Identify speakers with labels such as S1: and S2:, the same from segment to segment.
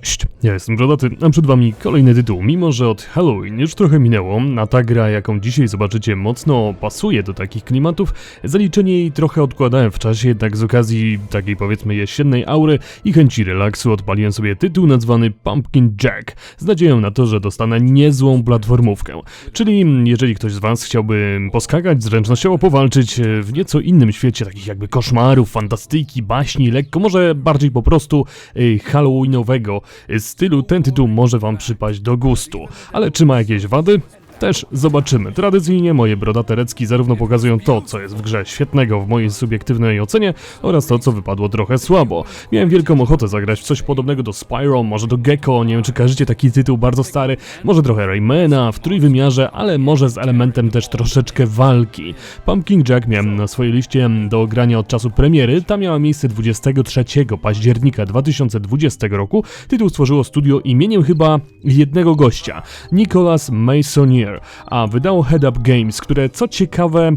S1: Cześć, ja jestem Brodaty, a przed wami kolejny tytuł. Mimo, że od Halloween już trochę minęło, a ta gra, jaką dzisiaj zobaczycie, mocno pasuje do takich klimatów, zaliczenie jej trochę odkładałem w czasie, jednak z okazji takiej powiedzmy jesiennej aury i chęci relaksu odpaliłem sobie tytuł nazwany Pumpkin Jack, z nadzieją na to, że dostanę niezłą platformówkę. Czyli jeżeli ktoś z was chciałby poskakać, zręcznościowo powalczyć e, w nieco innym świecie, takich jakby koszmarów, fantastyki, baśni, lekko, może bardziej po prostu e, halloweenowego stylu, ten tytuł może wam przypaść do gustu. Ale czy ma jakieś wady? Też zobaczymy. Tradycyjnie moje brodaterecki zarówno pokazują to, co jest w grze świetnego w mojej subiektywnej ocenie, oraz to, co wypadło trochę słabo. Miałem wielką ochotę zagrać w coś podobnego do Spyro, może do Gecko, nie wiem czy kojarzycie taki tytuł bardzo stary, może trochę Raymana w trójwymiarze, ale może z elementem też troszeczkę walki. Pumpkin Jack miałem na swojej liście do grania od czasu premiery, ta miała miejsce 23 października 2020 roku. Tytuł stworzyło studio imieniem chyba jednego gościa, Nicholas Masonier, a wydało Head Up Games, które co ciekawe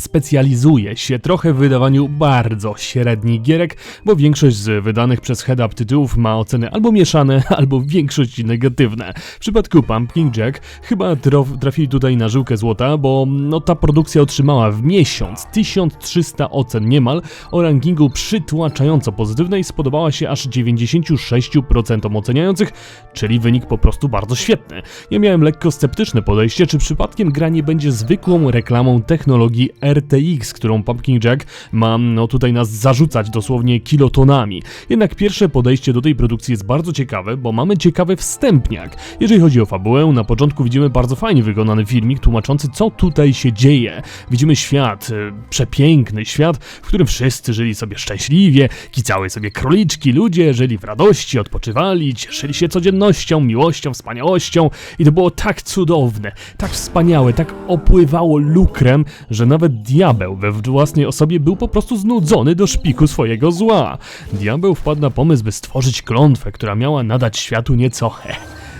S1: specjalizuje się trochę w wydawaniu bardzo średnich gierek, bo większość z wydanych przez Head Up tytułów ma oceny albo mieszane, albo w większości negatywne. W przypadku Pumpkin Jack chyba trafili tutaj na żyłkę złota, bo no ta produkcja otrzymała w miesiąc 1300 ocen niemal o rankingu przytłaczająco pozytywnej spodobała się aż 96% oceniających, czyli wynik po prostu bardzo świetny. Ja miałem lekko sceptyczne podejście, czy przypadkiem gra nie będzie zwykłą reklamą technologii RTX, którą Pumpkin Jack ma no tutaj nas zarzucać dosłownie kilotonami. Jednak pierwsze podejście do tej produkcji jest bardzo ciekawe, bo mamy ciekawy wstępniak. Jeżeli chodzi o fabułę, na początku widzimy bardzo fajnie wykonany filmik tłumaczący co tutaj się dzieje. Widzimy świat, e, przepiękny świat, w którym wszyscy żyli sobie szczęśliwie, kicały sobie króliczki, ludzie żyli w radości, odpoczywali, cieszyli się codziennością, miłością, wspaniałością i to było tak cudowne, tak wspaniałe, tak opływało lukrem, że nawet diabeł we własnej osobie był po prostu znudzony do szpiku swojego zła. Diabeł wpadł na pomysł, by stworzyć klątwę, która miała nadać światu nieco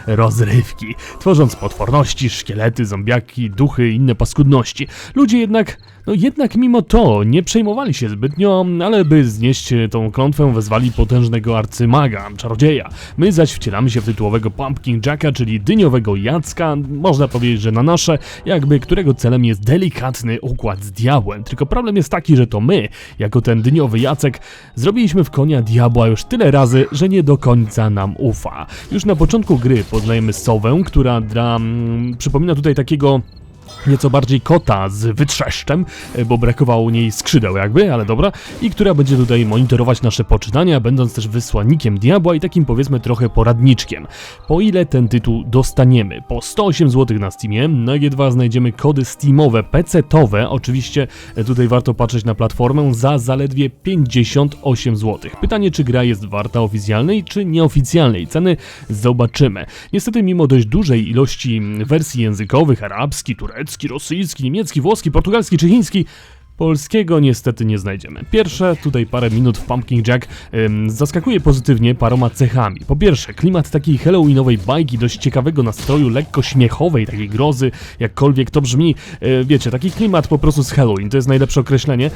S1: rozrywki, tworząc potworności, szkielety, zombiaki, duchy i inne paskudności. Ludzie jednak, no jednak mimo to nie przejmowali się zbytnio, ale by znieść tą klątwę wezwali potężnego arcymaga, czarodzieja. My zaś wcielamy się w tytułowego Pumpkin Jacka, czyli dyniowego Jacka, można powiedzieć, że na nasze, jakby którego celem jest delikatny układ z diabłem. Tylko problem jest taki, że to my, jako ten dyniowy Jacek, zrobiliśmy w konia diabła już tyle razy, że nie do końca nam ufa. Już na początku gry poznajemy sowę, która dla, mm, przypomina tutaj takiego nieco bardziej kota z wytrzeszczem, e, bo brakowało niej skrzydeł jakby, ale dobra, i która będzie tutaj monitorować nasze poczynania, będąc też wysłannikiem diabła i takim powiedzmy trochę poradniczkiem. Po ile ten tytuł dostaniemy? Po 108 zł na Steamie, na G2 znajdziemy kody Steamowe, PC-towe, oczywiście e, tutaj warto patrzeć na platformę, za zaledwie 58 zł. Pytanie, czy gra jest warta oficjalnej, czy nieoficjalnej ceny, zobaczymy. Niestety mimo dość dużej ilości mm, wersji językowych, arabski, turecki, rosyjski, niemiecki, włoski, portugalski czy chiński, Polskiego niestety nie znajdziemy. Pierwsze tutaj parę minut w Pumpkin Jack ym, zaskakuje pozytywnie paroma cechami. Po pierwsze, klimat takiej halloweenowej bajki, dość ciekawego nastroju, lekko śmiechowej, takiej grozy, jakkolwiek to brzmi. Yy, wiecie, taki klimat po prostu z Halloween, to jest najlepsze określenie.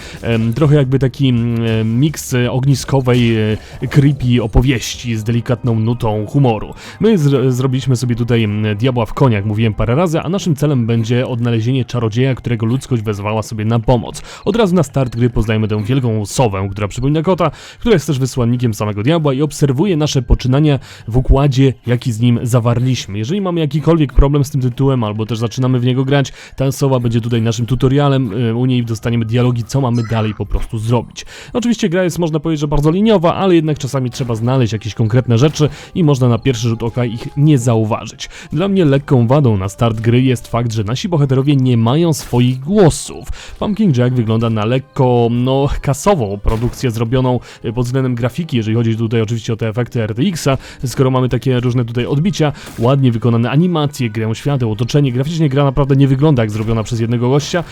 S1: Trochę jakby taki ym, miks e, ogniskowej, e, creepy opowieści z delikatną nutą humoru. My zr- zrobiliśmy sobie tutaj diabła w koniach, mówiłem parę razy, a naszym celem będzie odnalezienie czarodzieja, którego ludzkość wezwała sobie na pomoc. Od razu na start gry poznajemy tę wielką sowę, która przypomina kota, która jest też wysłannikiem samego diabła i obserwuje nasze poczynania w układzie, jaki z nim zawarliśmy. Jeżeli mamy jakikolwiek problem z tym tytułem, albo też zaczynamy w niego grać, ta sowa będzie tutaj naszym tutorialem, y, u niej dostaniemy dialogi, co mamy dalej po prostu zrobić. Oczywiście gra jest, można powiedzieć, że bardzo liniowa, ale jednak czasami trzeba znaleźć jakieś konkretne rzeczy i można na pierwszy rzut oka ich nie zauważyć. Dla mnie lekką wadą na start gry jest fakt, że nasi bohaterowie nie mają swoich głosów. Pumpkin Jack wygląda na lekko, no, kasową produkcję zrobioną y, pod względem grafiki, jeżeli chodzi tutaj oczywiście o te efekty RTX-a, skoro mamy takie różne tutaj odbicia, ładnie wykonane animacje, grę świateł, otoczenie, graficznie gra naprawdę nie wygląda jak zrobiona przez jednego gościa,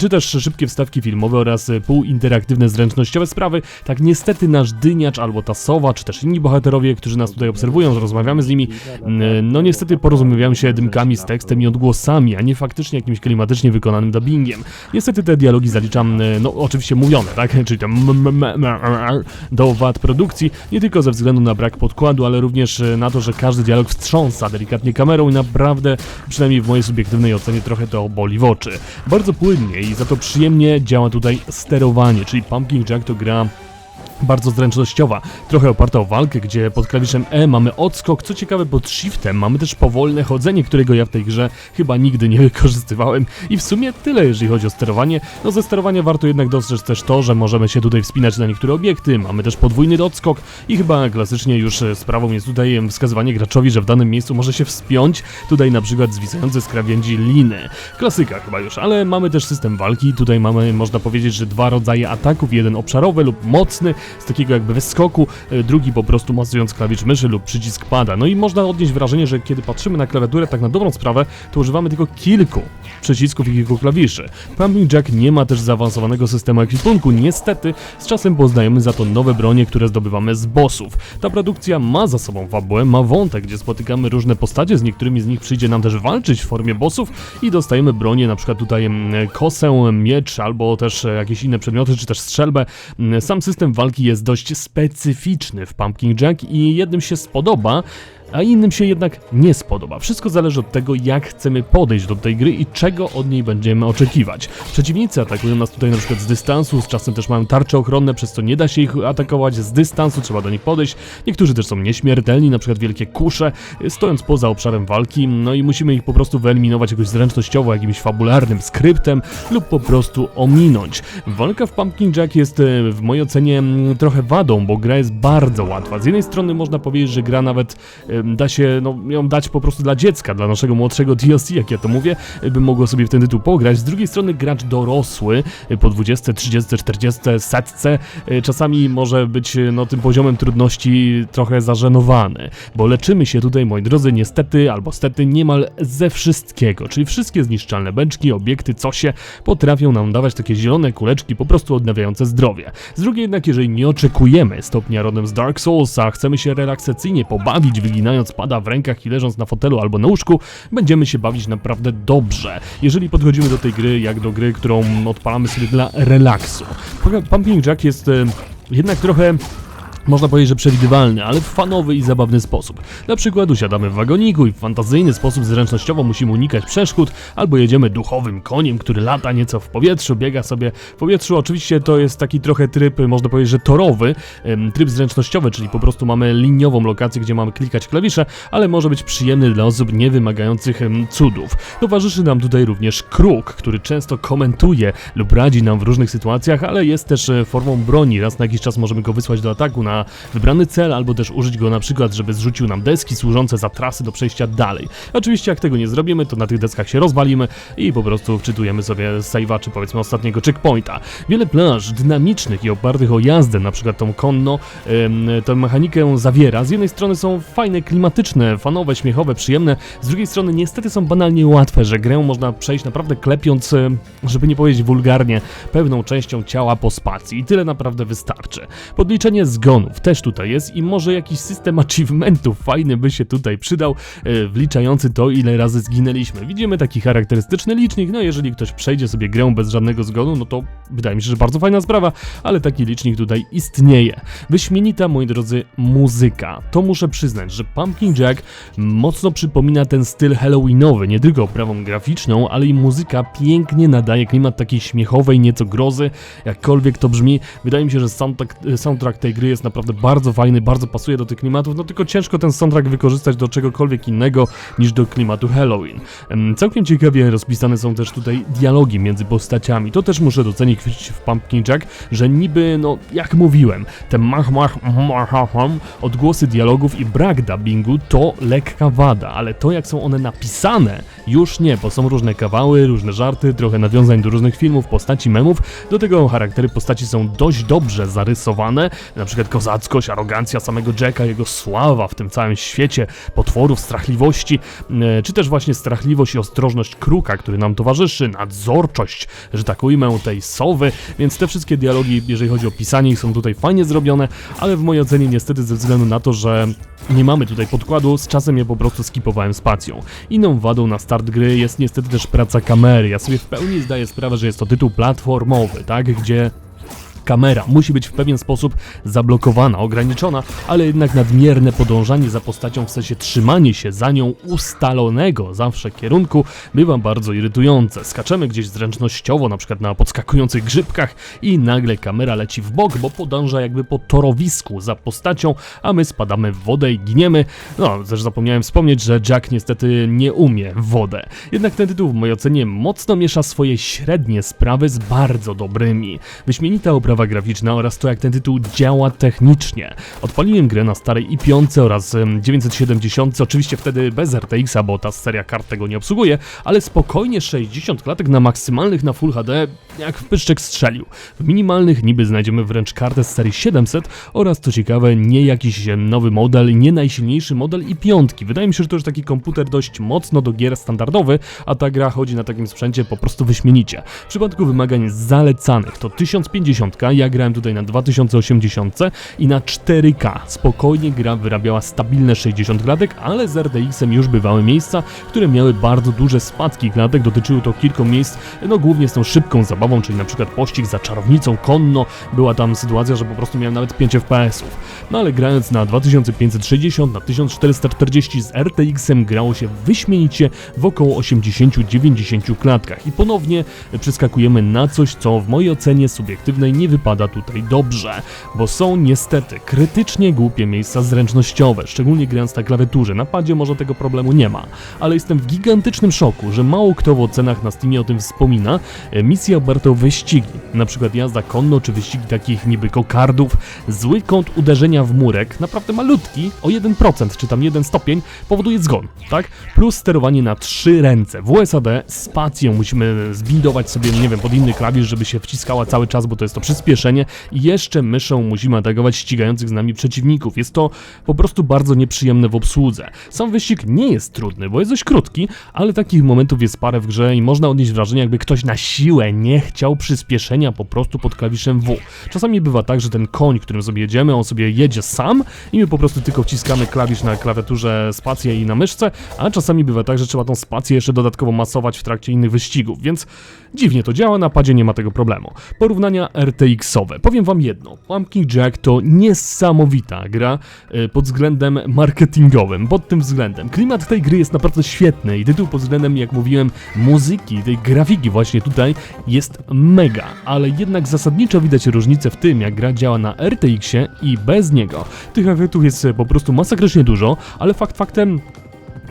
S1: czy też szybkie wstawki filmowe oraz y, półinteraktywne zręcznościowe sprawy, tak niestety nasz dyniacz albo ta sowa, czy też inni bohaterowie, którzy nas tutaj obserwują, że rozmawiamy z nimi, no niestety porozumiewają się dymkami z tekstem i odgłosami, a nie faktycznie jakimś klimatycznie wykonanym dubbingiem. Niestety te dialogi zaliczam, e, no oczywiście mówione, tak, czyli tam do wad produkcji, nie tylko ze względu na brak podkładu, ale również e, na to, że każdy dialog wstrząsa delikatnie kamerą i naprawdę, przynajmniej w mojej subiektywnej ocenie, trochę to boli w oczy. Bardzo płynnie i za to przyjemnie działa tutaj sterowanie, czyli Pumpkin Jack to gra bardzo zręcznościowa, trochę oparta o walkę, gdzie pod klawiszem E mamy odskok, co ciekawe pod shiftem mamy też powolne chodzenie, którego ja w tej grze chyba nigdy nie wykorzystywałem. I w sumie tyle jeżeli chodzi o sterowanie. No ze sterowania warto jednak dostrzec też to, że możemy się tutaj wspinać na niektóre obiekty, mamy też podwójny odskok i chyba klasycznie już e, sprawą jest tutaj wskazywanie graczowi, że w danym miejscu może się wspiąć, tutaj na przykład zwisające z krawędzi liny. Klasyka chyba już, ale mamy też system walki, tutaj mamy można powiedzieć, że dwa rodzaje ataków, jeden obszarowy lub mocny, z takiego jakby wyskoku, e, drugi po prostu masując klawisz myszy lub przycisk pada. No i można odnieść wrażenie, że kiedy patrzymy na klawiaturę tak na dobrą sprawę, to używamy tylko kilku przycisków i kilku klawiszy. Pumping Jack nie ma też zaawansowanego systemu ekwipunku, niestety z czasem poznajemy za to nowe bronie, które zdobywamy z bossów. Ta produkcja ma za sobą fabułę, ma wątek, gdzie spotykamy różne postacie, z niektórymi z nich przyjdzie nam też walczyć w formie bossów i dostajemy bronię, na przykład tutaj mm, kosę, miecz albo też e, jakieś inne przedmioty, czy też strzelbę. Mm, Sam system walki jest dość specyficzny w Pumpkin Jack i jednym się spodoba, a innym się jednak nie spodoba. Wszystko zależy od tego, jak chcemy podejść do tej gry i czego od niej będziemy oczekiwać. Przeciwnicy atakują nas tutaj na przykład z dystansu, z czasem też mają tarcze ochronne, przez co nie da się ich atakować z dystansu, trzeba do nich podejść. Niektórzy też są nieśmiertelni, na przykład wielkie kusze, stojąc poza obszarem walki, no i musimy ich po prostu wyeliminować jakoś zręcznościowo, jakimś fabularnym skryptem lub po prostu ominąć. Walka w Pumpkin Jack jest e, w mojej ocenie mm, trochę wadą, bo gra jest bardzo łatwa. Z jednej strony można powiedzieć, że gra nawet em, da się no, ją dać po prostu dla dziecka, dla naszego młodszego DLC, jak ja to mówię, by mogło sobie w ten tytuł pograć. Z drugiej strony gracz dorosły po 20, 30, 40 setce e, czasami może być e, no, tym poziomem trudności trochę zażenowany, bo leczymy się tutaj, moi drodzy, niestety albo stety niemal ze wszystkiego, czyli wszystkie zniszczalne beczki, obiekty, cosie potrafią nam dawać takie zielone kuleczki po prostu odnawiające zdrowie. Z drugiej jednak, jeżeli nie oczekujemy stopnia rodem z Dark Souls, a chcemy się relaksacyjnie pobawić, wyginając pada w rękach i leżąc na fotelu albo na łóżku, będziemy się bawić naprawdę dobrze. Jeżeli podchodzimy do tej gry jak do gry, którą odpalamy sobie dla relaksu. Pumping Jack jest e, jednak trochę można powiedzieć, że przewidywalny, ale w fanowy i zabawny sposób. Na przykład usiadamy w wagoniku i w fantazyjny sposób zręcznościowo musimy unikać przeszkód, albo jedziemy duchowym koniem, który lata nieco w powietrzu, biega sobie w powietrzu. Oczywiście to jest taki trochę tryb, można powiedzieć, że torowy, tryb zręcznościowy, czyli po prostu mamy liniową lokację, gdzie mamy klikać klawisze, ale może być przyjemny dla osób nie wymagających em, cudów. Towarzyszy nam tutaj również kruk, który często komentuje lub radzi nam w różnych sytuacjach, ale jest też e, formą broni. Raz na jakiś czas możemy go wysłać do ataku na wybrany cel, albo też użyć go na przykład, żeby zrzucił nam deski służące za trasy do przejścia dalej. Oczywiście jak tego nie zrobimy, to na tych deskach się rozwalimy i po prostu wczytujemy sobie save'a, czy powiedzmy ostatniego checkpointa. Wiele plaż dynamicznych i opartych o jazdę, na przykład tą konno, tę mechanikę zawiera. Z jednej strony są fajne, klimatyczne, fanowe, śmiechowe, przyjemne, z drugiej strony niestety są banalnie łatwe, że grę można przejść naprawdę klepiąc, żeby nie powiedzieć wulgarnie, pewną częścią ciała po spacji i tyle naprawdę wystarczy. Podliczenie zgonów też tutaj jest i może jakiś system achievementów fajny by się tutaj przydał, e, wliczający to ile razy zginęliśmy. Widzimy taki charakterystyczny licznik, no jeżeli ktoś przejdzie sobie grę bez żadnego zgonu, no to wydaje mi się, że bardzo fajna sprawa, ale taki licznik tutaj istnieje. Wyśmienita, moi drodzy, muzyka. To muszę przyznać, że Pumpkin Jack mocno przypomina ten styl halloweenowy, nie tylko oprawą graficzną, ale i muzyka pięknie nadaje klimat takiej śmiechowej, nieco grozy, jakkolwiek to brzmi. Wydaje mi się, że soundtrack, soundtrack tej gry jest naprawdę bardzo fajny, bardzo pasuje do tych klimatów, no tylko ciężko ten soundtrack wykorzystać do czegokolwiek innego niż do klimatu Halloween. Em, Całkiem ciekawie rozpisane są też tutaj dialogi między postaciami. To też muszę docenić w Pumpkin Jack, że niby, no jak mówiłem, te mach mach, mach odgłosy dialogów i brak dubbingu to lekka wada, ale to jak są one napisane, już nie, bo są różne kawały, różne żarty, trochę nawiązań do różnych filmów, postaci, memów. Do tego charaktery postaci są dość dobrze zarysowane, na przykład kozackość, arogancja samego Jacka, jego sława w tym całym świecie potworów, strachliwości, e, czy też właśnie strachliwość i ostrożność kruka, który nam towarzyszy, nadzorczość, że tak ujmę, tej sowy, więc te wszystkie dialogi, jeżeli chodzi o pisanie, ich są tutaj fajnie zrobione, ale w mojej ocenie niestety ze względu na to, że nie mamy tutaj podkładu, z czasem je po prostu skipowałem spacją. Inną wadą na start gry jest niestety też praca kamery. Ja sobie w pełni zdaję sprawę, że jest to tytuł platformowy, tak, gdzie Kamera musi być w pewien sposób zablokowana, ograniczona, ale jednak nadmierne podążanie za postacią, w sensie trzymanie się za nią ustalonego zawsze kierunku, bywa bardzo irytujące. Skaczemy gdzieś zręcznościowo, na przykład na podskakujących grzybkach i nagle kamera leci w bok, bo podąża jakby po torowisku za postacią, a my spadamy w wodę i giniemy. No, też zapomniałem wspomnieć, że Jack niestety nie umie wodę. Jednak ten tytuł w mojej ocenie mocno miesza swoje średnie sprawy z bardzo dobrymi. Wyśmienita oprawa graficzna oraz to jak ten tytuł działa technicznie. Odpaliłem grę na starej i5 oraz 970, oczywiście wtedy bez RTX-a, bo ta seria kart tego nie obsługuje, ale spokojnie 60 klatek na maksymalnych na Full HD jak w pyszczek strzelił. W minimalnych niby znajdziemy wręcz kartę z serii 700 oraz co ciekawe nie jakiś nowy model, nie najsilniejszy model i piątki. Wydaje mi się, że to już taki komputer dość mocno do gier standardowy, a ta gra chodzi na takim sprzęcie po prostu wyśmienicie. W przypadku wymagań zalecanych to 1050 ja grałem tutaj na 2080 i na 4K. Spokojnie gra wyrabiała stabilne 60 klatek, ale z RTX-em już bywały miejsca, które miały bardzo duże spadki klatek. Dotyczyły to kilku miejsc, no głównie z tą szybką zabawą, czyli na przykład pościg za czarownicą konno. Była tam sytuacja, że po prostu miałem nawet 5 FPS-ów. No ale grając na 2560, na 1440 z RTX-em grało się wyśmienicie w około 80-90 klatkach. I ponownie przeskakujemy na coś, co w mojej ocenie subiektywnej nie wypada tutaj dobrze, bo są niestety krytycznie głupie miejsca zręcznościowe, szczególnie grając na klawiaturze. Na padzie może tego problemu nie ma, ale jestem w gigantycznym szoku, że mało kto w ocenach na Steamie o tym wspomina. E, misje oparte o wyścigi, na przykład jazda konno czy wyścigi takich niby kokardów, zły kąt uderzenia w murek, naprawdę malutki, o 1% czy tam 1 stopień, powoduje zgon, tak? Plus sterowanie na trzy ręce. W USAD spacją musimy zbindować sobie, nie wiem, pod inny klawisz, żeby się wciskała cały czas, bo to jest to przyspieszenie przyspieszenie i jeszcze myszą musimy atakować ścigających z nami przeciwników. Jest to po prostu bardzo nieprzyjemne w obsłudze. Sam wyścig nie jest trudny, bo jest dość krótki, ale takich momentów jest parę w grze i można odnieść wrażenie, jakby ktoś na siłę nie chciał przyspieszenia po prostu pod klawiszem W. Czasami bywa tak, że ten koń, którym sobie jedziemy, on sobie jedzie sam i my po prostu tylko wciskamy klawisz na klawiaturze spację i na myszce, a czasami bywa tak, że trzeba tą spację jeszcze dodatkowo masować w trakcie innych wyścigów, więc dziwnie to działa, na padzie nie ma tego problemu. Porównania RTX X-owe. Powiem wam jedno, Pumpkin Jack to niesamowita gra e, pod względem marketingowym, pod tym względem. Klimat tej gry jest naprawdę świetny i tytuł pod względem, jak mówiłem, muzyki, tej grafiki właśnie tutaj jest mega, ale jednak zasadniczo widać różnicę w tym, jak gra działa na RTX-ie i bez niego. Tych efektów jest po prostu masakrycznie dużo, ale fakt faktem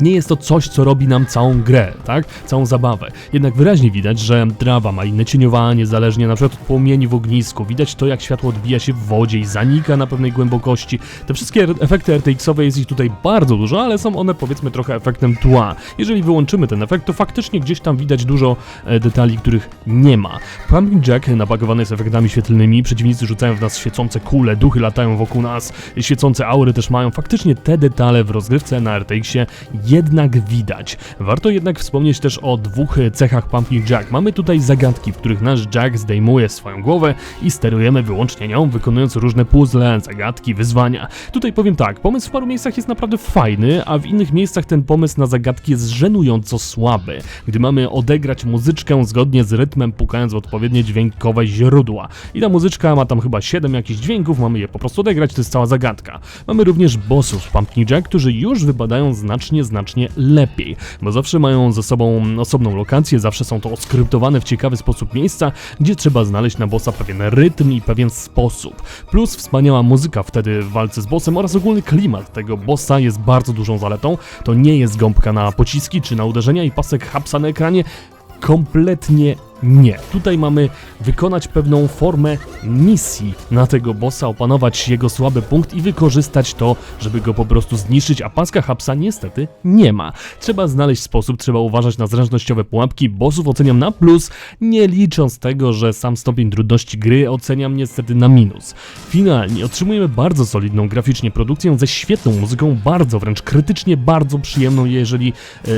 S1: nie jest to coś, co robi nam całą grę, tak? Całą zabawę. Jednak wyraźnie widać, że trawa ma inne cieniowanie, zależnie na przykład od płomieni w ognisku. Widać to, jak światło odbija się w wodzie i zanika na pewnej głębokości. Te wszystkie efekty RTX-owe jest ich tutaj bardzo dużo, ale są one powiedzmy trochę efektem tła. Jeżeli wyłączymy ten efekt, to faktycznie gdzieś tam widać dużo e, detali, których nie ma. Pumpkin Jack napakowany jest efektami świetlnymi, przeciwnicy rzucają w nas świecące kule, duchy latają wokół nas, świecące aury też mają. Faktycznie te detale w rozgrywce na RTX-ie jednak widać. Warto jednak wspomnieć też o dwóch cechach Pumping Jack. Mamy tutaj zagadki, w których nasz Jack zdejmuje swoją głowę i sterujemy wyłącznie nią, wykonując różne puzzle, zagadki, wyzwania. Tutaj powiem tak, pomysł w paru miejscach jest naprawdę fajny, a w innych miejscach ten pomysł na zagadki jest żenująco słaby, gdy mamy odegrać muzyczkę zgodnie z rytmem, pukając w odpowiednie dźwiękowe źródła. I ta muzyczka ma tam chyba 7 jakichś dźwięków, mamy je po prostu odegrać, to jest cała zagadka. Mamy również bossów Pumpkin Jack, którzy już wypadają znacznie, znacznie lepiej, bo zawsze mają ze sobą osobną lokację, zawsze są to oskryptowane w ciekawy sposób miejsca, gdzie trzeba znaleźć na bossa pewien rytm i pewien sposób. Plus wspaniała muzyka wtedy w walce z bossem oraz ogólny klimat tego bossa jest bardzo dużą zaletą. To nie jest gąbka na pociski czy na uderzenia i pasek hapsa na ekranie, kompletnie Nie. Tutaj mamy wykonać pewną formę misji na tego bossa, opanować jego słaby punkt i wykorzystać to, żeby go po prostu zniszczyć, a paska hapsa niestety nie ma. Trzeba znaleźć sposób, trzeba uważać na zręcznościowe pułapki, bossów oceniam na plus, nie licząc tego, że sam stopień trudności gry oceniam niestety na minus. Finalnie otrzymujemy bardzo solidną graficznie produkcję ze świetną muzyką, bardzo wręcz krytycznie bardzo przyjemną, jeżeli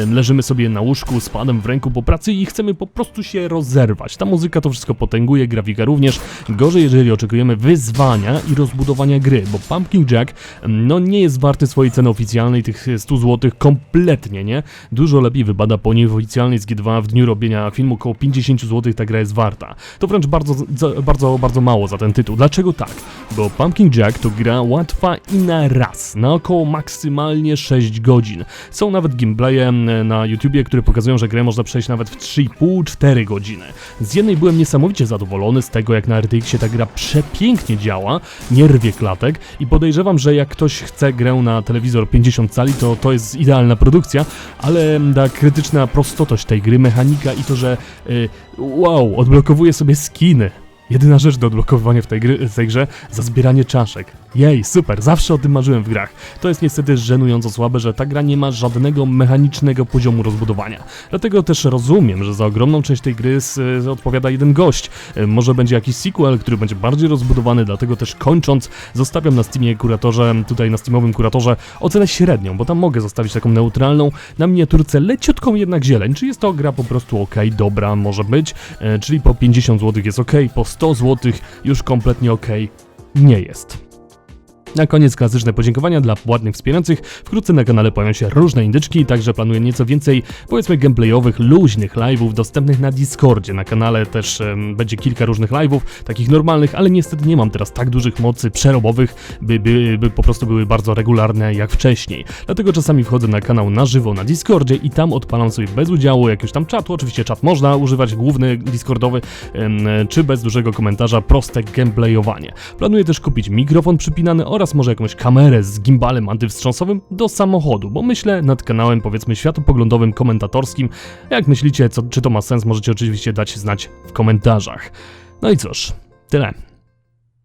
S1: leżymy sobie na łóżku z padem w ręku po pracy i chcemy po prostu się rozerwać. Ta muzyka to wszystko potęguje, grafika również. Gorzej, jeżeli oczekujemy wyzwania i rozbudowania gry, bo Pumpkin Jack em, no nie jest warty swojej ceny oficjalnej, tych 100 zł kompletnie, nie? Dużo lepiej wypada po niej w oficjalnej z G2 w dniu robienia filmu około 50 zł ta gra jest warta. To wręcz bardzo, bardzo, bardzo mało za ten tytuł. Dlaczego tak? Bo Pumpkin Jack to gra łatwa i na raz, na około maksymalnie 6 godzin. Są nawet gameplaye m, na YouTubie, które pokazują, że grę można przejść nawet w 3,5-4 godziny. Z jednej byłem niesamowicie zadowolony z tego, jak na RTX-ie ta gra przepięknie działa, nie rwie klatek i podejrzewam, że jak ktoś chce grę na telewizor 50 cali, to to jest idealna produkcja, ale ta krytyczna prostotość tej gry, mechanika i to, że y, wow, odblokowuje sobie skiny. Jedyna rzecz do odblokowywania w tej, gry, w tej grze za zbieranie czaszek. Jej, super, zawsze o tym marzyłem w grach. To jest niestety żenująco słabe, że ta gra nie ma żadnego mechanicznego poziomu rozbudowania. Dlatego też rozumiem, że za ogromną część tej gry s- odpowiada jeden gość. E, Może będzie jakiś sequel, który będzie bardziej rozbudowany, dlatego też kończąc, zostawiam na Steamie kuratorze, tutaj na Steamowym kuratorze ocenę średnią, bo tam mogę zostawić taką neutralną, na miniaturce leciutką jednak zieleń. Czy jest to gra po prostu ok, dobra, może być, e, czyli po 50 zł jest ok, po 100 zł już kompletnie ok nie jest. Na koniec klasyczne podziękowania dla ładnych wspierających. Wkrótce na kanale pojawią się różne indyczki, także planuję nieco więcej, powiedzmy, gameplayowych, luźnych live'ów dostępnych na Discordzie. Na kanale też em, będzie kilka różnych live'ów, takich normalnych, ale niestety nie mam teraz tak dużych mocy przerobowych, by, by, by po prostu były bardzo regularne jak wcześniej. Dlatego czasami wchodzę na kanał na żywo na Discordzie i tam odpalam sobie bez udziału jakiegoś tam czatu. Oczywiście czat można używać, główny Discordowy, em, czy bez dużego komentarza, proste gameplayowanie. Planuję też kupić mikrofon przypinany oraz może jakąś kamerę z gimbalem antywstrząsowym do samochodu, bo myślę nad kanałem powiedzmy światopoglądowym, komentatorskim. Jak myślicie, co, czy to ma sens, możecie oczywiście dać znać w komentarzach. No i cóż, tyle.